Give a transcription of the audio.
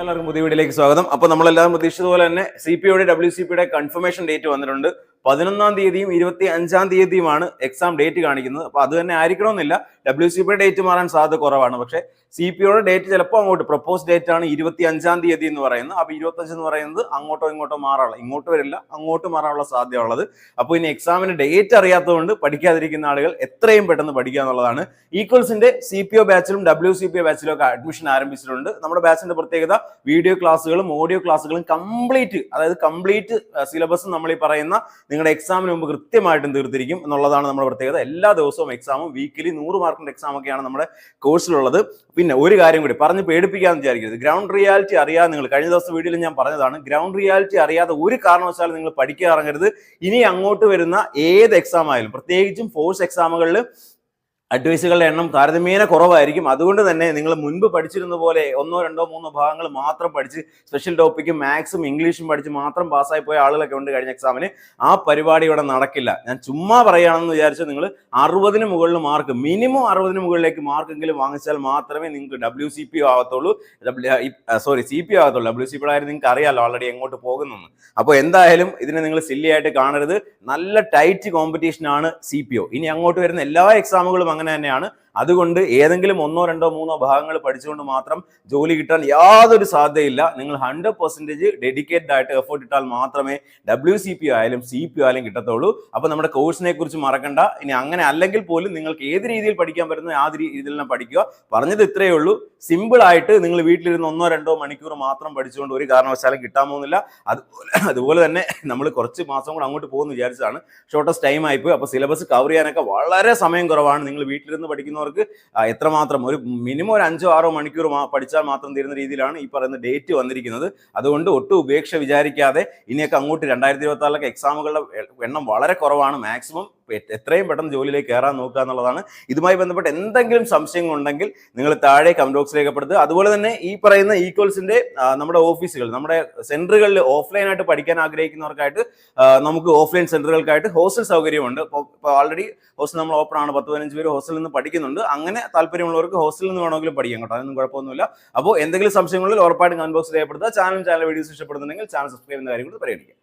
എല്ലാവർക്കും പുതിയ വീഡിയോയിലേക്ക് സ്വാഗതം. അപ്പോൾ നമ്മളെല്ലാവരും പ്രതീക്ഷിച്ചതുപോലെ തന്നെ സി പി ഒയുടെ ഡബ്ല്യു സി പിയുടെ കൺഫർമേഷൻ ഡേറ്റ് വന്നിട്ടുണ്ട്. പതിനൊന്നാം തീയതിയും ഇരുപത്തി അഞ്ചാം തീയതിയുമാണ് എക്സാം ഡേറ്റ് കാണിക്കുന്നത്. അപ്പോൾ അത് തന്നെ ആയിരിക്കണമെന്നില്ല. ഡബ്ല്യു സി പിയുടെ ഡേറ്റ് മാറാൻ സാധ്യത കുറവാണ്. പക്ഷേ സി പി ഒയുടെ ഡേറ്റ് ചിലപ്പോൾ അങ്ങോട്ട് പ്രപ്പോസ് ഡേറ്റ് ആണ് ഇരുപത്തി അഞ്ചാം തീയതി എന്ന് പറയുന്നത്. അപ്പോൾ ഇരുപത്തഞ്ച് എന്ന് പറയുന്നത് അങ്ങോട്ടോ ഇങ്ങോട്ടോ മാറാനുള്ള ഇങ്ങോട്ട് വരില്ല അങ്ങോട്ട് മാറാനുള്ള സാധ്യത ഉള്ളത് അപ്പോൾ ഇനി എക്സാമിന് ഡേറ്റ് അറിയാത്തതുകൊണ്ട് പഠിക്കാതിരിക്കുന്ന ആളുകൾ എത്രയും പെട്ടെന്ന് പഠിക്കുക എന്നുള്ളതാണ്. ഈക്വൽസിന്റെ സി പി ഒ ബാച്ചിലും ഡബ്ല്യു സി പി ഒ ബാച്ചിലും ഒക്കെ അഡ്മിഷൻ ആരംഭിച്ചിട്ടുണ്ട്. നമ്മുടെ ബാച്ചിന്റെ പ്രത്യേകത വീഡിയോ ക്ലാസ്സുകളും ഓഡിയോ ക്ലാസ്സുകളും കംപ്ലീറ്റ് അതായത് കംപ്ലീറ്റ് സിലബസ് നമ്മൾ ഈ പറയുന്ന നിങ്ങളുടെ എക്സാമിന് മുമ്പ് കൃത്യമായിട്ടും തീർത്തിരിക്കും എന്നുള്ളതാണ് നമ്മുടെ പ്രത്യേകത. എല്ലാ ദിവസവും എക്സാമും വീക്കിലി നൂറ് മാർക്കിന്റെ എക്സാമൊക്കെയാണ് നമ്മുടെ കോഴ്സിലുള്ളത് പിന്നെ ഒരു കാര്യം കൂടി പറഞ്ഞ് പേടിപ്പിക്കാമെന്ന് വിചാരിക്കരുത്. ഗ്രൗണ്ട് റിയാലിറ്റി അറിയാതെ നിങ്ങൾ കഴിഞ്ഞ ദിവസം വീഡിയോയിൽ ഞാൻ പറഞ്ഞതാണ് ഗ്രൗണ്ട് റിയാലിറ്റി അറിയാതെ ഒരു കാരണവശാലും നിങ്ങൾ പഠിക്കാൻ ഇറങ്ങരുത്. ഇനി അങ്ങോട്ട് വരുന്ന ഏത് എക്സാം ആയാലും പ്രത്യേകിച്ചും ഫോഴ്സ് എക്സാമുകളിൽ അഡ്വൈസുകളുടെ എണ്ണം താരതമ്യേന കുറവായിരിക്കും. അതുകൊണ്ട് തന്നെ നിങ്ങൾ മുൻപ് പഠിച്ചിരുന്ന പോലെ ഒന്നോ രണ്ടോ മൂന്നോ ഭാഗങ്ങൾ മാത്രം പഠിച്ച് സ്പെഷ്യൽ ടോപ്പിക്കും മാത്സും ഇംഗ്ലീഷും പഠിച്ച് മാത്രം പാസ്സായി പോയ ആളുകളൊക്കെ ഉണ്ട് കഴിഞ്ഞ എക്സാമിന് ആ പരിപാടി ഇവിടെ നടക്കില്ല. ഞാൻ ചുമ്മാ പറയുകയാണെന്ന് വിചാരിച്ച് നിങ്ങൾ അറുപതിന് മുകളിൽ മാർക്ക് മിനിമം അറുപതിന് മുകളിലേക്ക് മാർക്കെങ്കിലും വാങ്ങിച്ചാൽ മാത്രമേ നിങ്ങൾക്ക് ഡബ്ല്യു സി പി ആവത്തുള്ളൂ സോറി സി പി ആവത്തുള്ളൂ ഡബ്ല്യു സി പി ആയാലും നിങ്ങൾക്ക് അറിയാമല്ലോ ഓൾറെഡി എങ്ങോട്ട് പോകുന്നു അപ്പോൾ എന്തായാലും ഇതിനെ നിങ്ങൾ സില്ലി ആയിട്ട് കാണരുത്. നല്ല ടൈറ്റ് കോമ്പറ്റീഷൻ ആണ് സി പി ഒ ഇനി അങ്ങോട്ട് വരുന്ന എല്ലാ എക്സാമുകളും അങ്ങനെ തന്നെയാണ്. അതുകൊണ്ട് ഏതെങ്കിലും ഒന്നോ രണ്ടോ മൂന്നോ ഭാഗങ്ങൾ പഠിച്ചുകൊണ്ട് മാത്രം ജോലി കിട്ടാൻ യാതൊരു സാധ്യതയില്ല. നിങ്ങൾ ഹൺഡ്രഡ് പെർസെന്റേജ് ഡെഡിക്കേറ്റഡ് ആയിട്ട് എഫേർട്ട് ഇട്ടാൽ മാത്രമേ ഡബ്ല്യു സി പി ആയാലും സി പി ആയാലും കിട്ടത്തുള്ളൂ. അപ്പോൾ നമ്മുടെ കോഴ്സിനെ കുറിച്ച് മറക്കണ്ട. ഇനി അങ്ങനെ അല്ലെങ്കിൽ പോലും നിങ്ങൾക്ക് ഏത് രീതിയിൽ പഠിക്കാൻ പറ്റുന്ന ആ രീതിയിൽ തന്നെ പഠിക്കുക. പറഞ്ഞത് ഇത്രയേ ഉള്ളൂ. സിമ്പിൾ ആയിട്ട് നിങ്ങൾ വീട്ടിലിരുന്ന് ഒന്നോ രണ്ടോ മണിക്കൂർ മാത്രം പഠിച്ചുകൊണ്ട് ഒരു കാരണവശാലും കിട്ടാൻ പോകുന്നില്ല. അതുപോലെ അതുപോലെ തന്നെ നമ്മൾ കുറച്ച് മാസം കൂടെ അങ്ങോട്ട് പോകുമെന്ന് വിചാരിച്ചതാണ്. ഷോർട്ടസ്റ്റ് ടൈം ആയിപ്പോയി അപ്പോൾ സിലബസ് കവർ ചെയ്യാനൊക്കെ വളരെ സമയം കുറവാണ്. നിങ്ങൾ വീട്ടിലിരുന്ന് പഠിക്കുന്നവർക്ക് എത്രമാത്രം ഒരു മിനിമം ഒരു അഞ്ചോ ആറോ മണിക്കൂർ പഠിച്ചാൽ മാത്രം തീരുന്ന രീതിയിലാണ് ഈ പറയുന്ന ഡേറ്റ് വന്നിരിക്കുന്നത്. അതുകൊണ്ട് ഒട്ടും ഉപേക്ഷ വിചാരിക്കാതെ ഇനിയൊക്കെ അങ്ങോട്ട് രണ്ടായിരത്തി ഇരുപത്തി എക്സാമുകളുടെ എണ്ണം വളരെ കുറവാണ്. മാക്സിമം എത്രയും പെട്ടെന്ന് ജോലിയിലേക്ക് കയറാൻ നോക്കുക എന്നുള്ളതാണ്. ഇതുമായി ബന്ധപ്പെട്ട് എന്തെങ്കിലും സംശയങ്ങൾ ഉണ്ടെങ്കിൽ നിങ്ങൾ താഴെ കമന്റ് ബോക്സിൽ രേഖപ്പെടുത്തുക. അതുപോലെ തന്നെ ഈ പറയുന്ന ഈക്വൽസിന്റെ നമ്മുടെ ഓഫീസുകൾ നമ്മുടെ സെന്ററുകളിൽ ഓഫ്ലൈൻ ആയിട്ട് പഠിക്കാൻ ആഗ്രഹിക്കുന്നവർക്കായിട്ട് നമുക്ക് ഓഫ്ലൈൻ സെന്ററുകൾക്കായിട്ട് ഹോസ്റ്റൽ സൗകര്യമുണ്ട്. ഓൾറെഡി ഹോസ്റ്റൽ നമ്മൾ ഓപ്പൺ ആണ്. പത്ത് പതിനഞ്ച് പേര് ഹോസ്റ്റലിൽ നിന്ന് പഠിക്കുന്നുണ്ട്. അങ്ങനെ താല്പര്യമുള്ളവർക്ക് ഹോസ്റ്റലിൽ നിന്ന് വേണമെങ്കിലും പഠിക്കാം കേട്ടോ. അതൊന്നും കുഴപ്പമൊന്നുമില്ല. അപ്പോൾ എന്തെങ്കിലും സംശയങ്ങളിൽ ഉറപ്പായിട്ടും കമന്റ് ബോക്സ് രേഖപ്പെടുത്തുക. ചാനൽ ചാനൽ വീഡിയോസ് ഇഷ്ടപ്പെടുന്നുണ്ടെങ്കിൽ ചാനൽ സബ്സ്ക്രൈബ് ചെയ്യുന്ന കാര്യം കൂടി പരിഗണിക്കാം